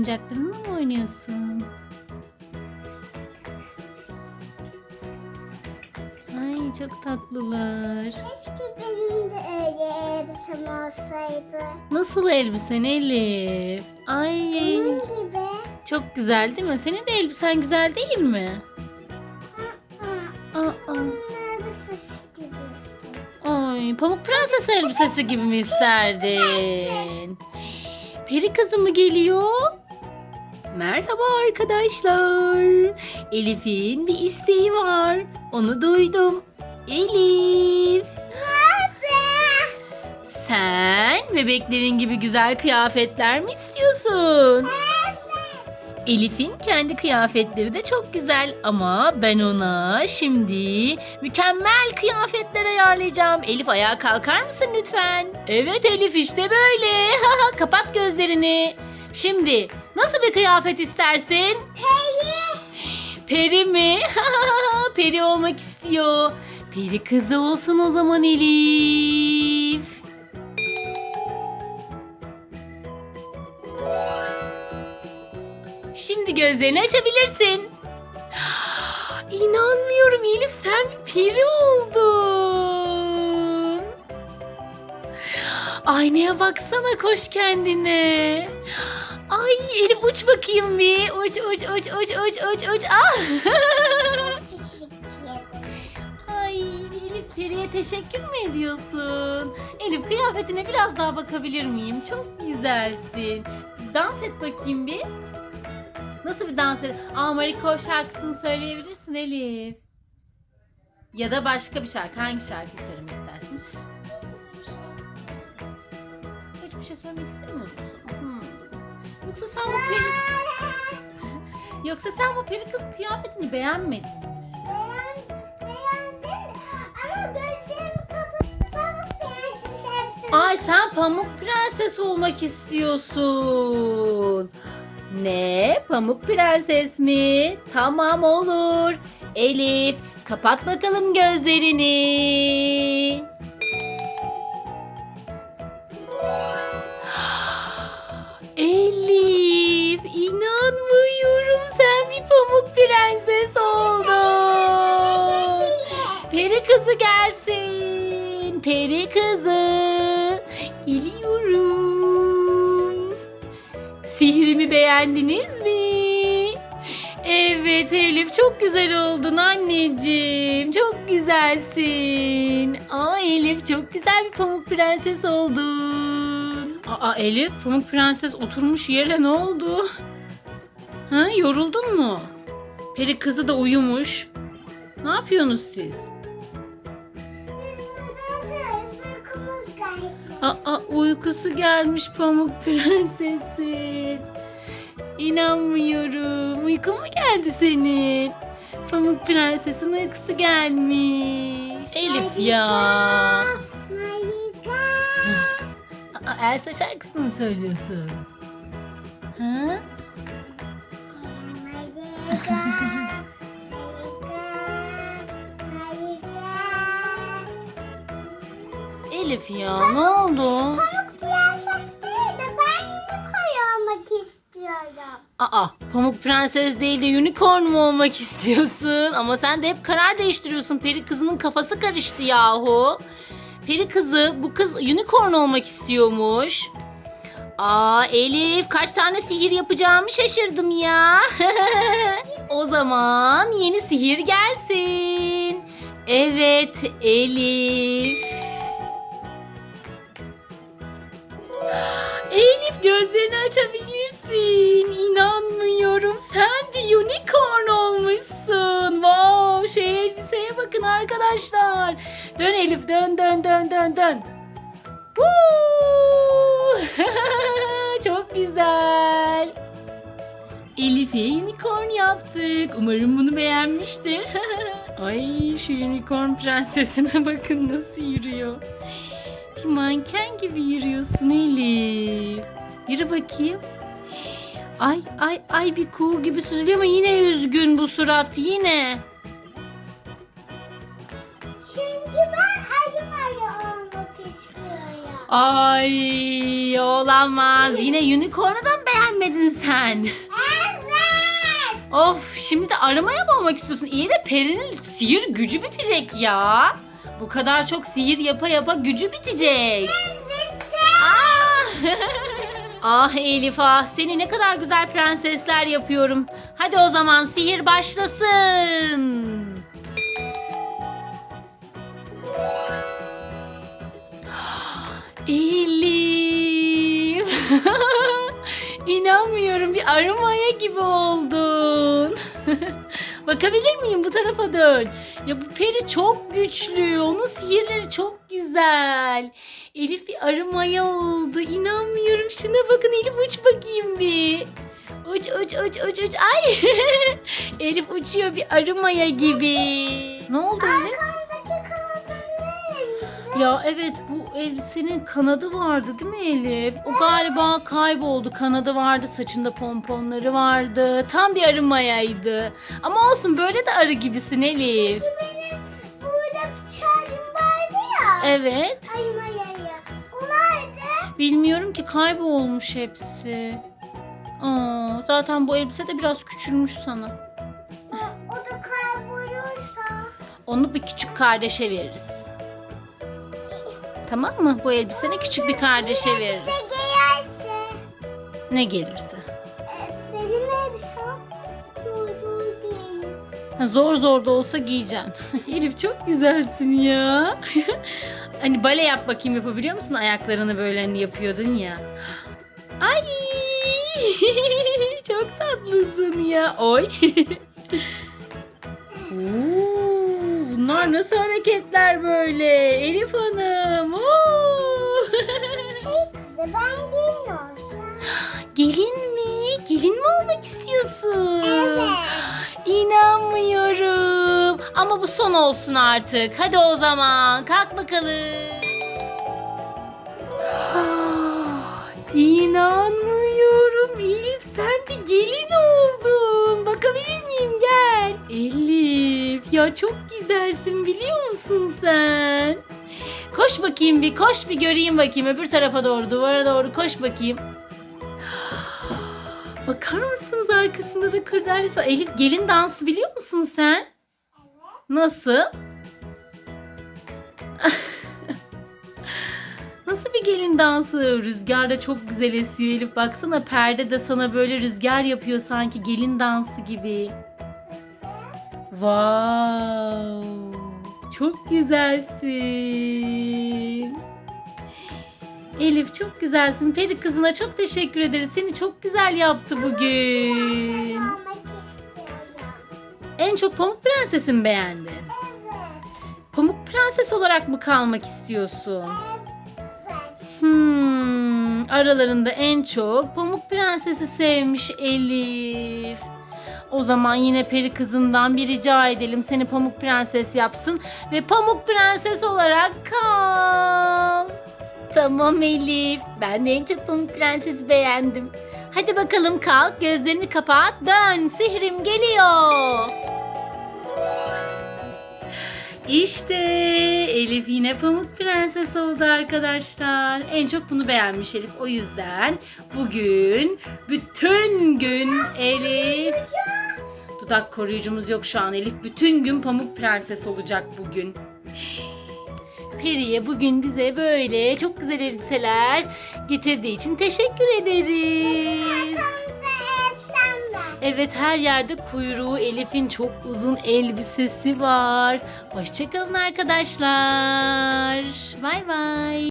oyuncaklarınla mı oynuyorsun? Ay çok tatlılar. Keşke benim de öyle elbisem olsaydı. Nasıl elbisen Elif? Ay Bunun gibi. çok güzel değil mi? Senin de elbisen güzel değil mi? Aa, Aa, ay pamuk prenses elbisesi gibi mi isterdin? Peri kızı mı geliyor? Merhaba arkadaşlar. Elif'in bir isteği var. Onu duydum. Elif. Sen bebeklerin gibi güzel kıyafetler mi istiyorsun? Elif'in kendi kıyafetleri de çok güzel ama ben ona şimdi mükemmel kıyafetler ayarlayacağım. Elif ayağa kalkar mısın lütfen? Evet Elif işte böyle. Kapat gözlerini. Şimdi nasıl bir kıyafet istersin? Peri. Peri mi? Peri olmak istiyor. Peri kızı olsun o zaman Elif. Şimdi gözlerini açabilirsin. İnanmıyorum Elif sen bir peri oldun. Aynaya baksana koş kendine. Ay Elif uç bakayım bir. Uç uç uç uç uç uç uç. Ah! Ay Elif Peri'ye teşekkür mü ediyorsun? Elif kıyafetine biraz daha bakabilir miyim? Çok güzelsin. Dans et bakayım bir. Nasıl bir dans et? Aa Mariko şarkısını söyleyebilirsin Elif. Ya da başka bir şarkı. Hangi şarkıyı söylemek istersin? Hiçbir şey söylemek istemiyor musun? Yoksa sen bu peri... Yoksa sen bu peri kız kıyafetini beğenmedin mi? Ay sen pamuk prenses olmak istiyorsun. Ne? Pamuk prenses mi? Tamam olur. Elif kapat bakalım gözlerini. Kızı gelsin. Peri kızı. Geliyorum. Sihrimi beğendiniz mi? Evet Elif çok güzel oldun anneciğim. Çok güzelsin. Aa Elif çok güzel bir pamuk prenses oldun. Aa Elif pamuk prenses oturmuş yere ne oldu? Ha yoruldun mu? Peri kızı da uyumuş. Ne yapıyorsunuz siz? Aa uykusu gelmiş Pamuk Prenses'in. İnanmıyorum. Uykun mu geldi senin? Pamuk Prenses'in uykusu gelmiş. Elif ya. Marika. Aa, Elsa şarkısını mı söylüyorsun? Ha? Marika. Elif ya ne oldu? Pamuk prenses değil de ben unicorn olmak istiyorum. Aa Pamuk Prenses değil de unicorn mu olmak istiyorsun? Ama sen de hep karar değiştiriyorsun. Peri kızının kafası karıştı yahu. Peri kızı bu kız unicorn olmak istiyormuş. Aa Elif kaç tane sihir yapacağımı şaşırdım ya. o zaman yeni sihir gelsin. Evet Elif. Gözlerini açabilirsin. İnanmıyorum. Sen bir unicorn olmuşsun. Wow, şey elbiseye bakın arkadaşlar. Dön Elif dön dön dön dön dön. Çok güzel. Elif'e unicorn yaptık. Umarım bunu beğenmiştir. Ay şu unicorn prensesine bakın nasıl yürüyor. Bir manken gibi yürüyorsun Elif. Yürü bakayım. Ay ay ay bir kuğu gibi süzülüyor ama yine üzgün bu surat yine. Çünkü ben ayı ayı olmak istiyorum. Ay olamaz. Yine unicorn'u da mı beğenmedin? sen? Evet. Of şimdi de aramaya mı olmak istiyorsun? İyi de Peri'nin sihir gücü bitecek ya. Bu kadar çok sihir yapa yapa gücü bitecek. Ah! ah Elif ah seni ne kadar güzel prensesler yapıyorum. Hadi o zaman sihir başlasın. Elif. İnanmıyorum bir arı maya gibi oldun. Bakabilir miyim bu tarafa dön. Ya bu peri çok güçlü. Onun sihirleri çok güzel. Elif bir arı maya oldu. İnanmıyorum. Şuna bakın Elif uç bakayım bir. Uç uç uç uç uç. Ay. Elif uçuyor bir arı maya gibi. Ne oldu Elif? Ya evet bu elbisenin kanadı vardı değil mi Elif? O galiba kayboldu. Kanadı vardı, saçında pomponları vardı. Tam bir arı mayaydı. Ama olsun böyle de arı gibisin Elif. Benim Evet. Ay mayayı. O nerede? Bilmiyorum ki kaybolmuş hepsi. Aa, zaten bu elbise de biraz küçülmüş sana. O, da kaybolursa. Onu bir küçük kardeşe veririz. Tamam mı? Bu elbiseni küçük bir kardeşe veririz. Giyerse. Ne gelirse. Zor zor da olsa giyeceksin. Elif çok güzelsin ya. hani bale yap bakayım yapabiliyor musun? Ayaklarını böyle hani yapıyordun ya. Ay çok tatlısın ya. Oy. Oo, bunlar nasıl hareketler böyle? Elif Hanım. Oo. Ben gelin olsam. Gelin mi? Gelin mi olmak istiyorsun? Evet. İnanmıyorum. Ama bu son olsun artık. Hadi o zaman kalk bakalım. Ah, İnanmıyorum. Elif sen bir gelin oldun. Bakabilir miyim? Gel. Elif ya çok güzelsin biliyor musun sen? Koş bakayım bir koş bir göreyim bakayım öbür tarafa doğru duvara doğru koş bakayım. Bakar mısınız arkasında da kurdalesi var. Elif gelin dansı biliyor musun sen? Nasıl? Nasıl bir gelin dansı? Rüzgar da çok güzel esiyor Elif. Baksana perde de sana böyle rüzgar yapıyor sanki gelin dansı gibi. Wow! Çok güzelsin. Elif çok güzelsin. Peri kızına çok teşekkür ederiz. Seni çok güzel yaptı bugün. En çok Pamuk Prenses'i mi beğendin? Evet. Pamuk Prenses olarak mı kalmak istiyorsun? Evet. Hmm, aralarında en çok Pamuk Prenses'i sevmiş Elif. O zaman yine peri kızından bir rica edelim seni Pamuk Prenses yapsın ve Pamuk Prenses olarak kal. Tamam Elif. Ben de en çok Pamuk Prenses'i beğendim. Hadi bakalım kalk gözlerini kapat dön sihrim geliyor. İşte Elif yine Pamuk Prenses oldu arkadaşlar. En çok bunu beğenmiş Elif. O yüzden bugün bütün gün Elif dudak koruyucumuz yok şu an Elif. Bütün gün Pamuk Prenses olacak bugün. Peri'ye bugün bize böyle çok güzel elbiseler getirdiği için teşekkür ederiz. Evet her yerde kuyruğu Elif'in çok uzun elbisesi var. Hoşçakalın arkadaşlar. Bay bay.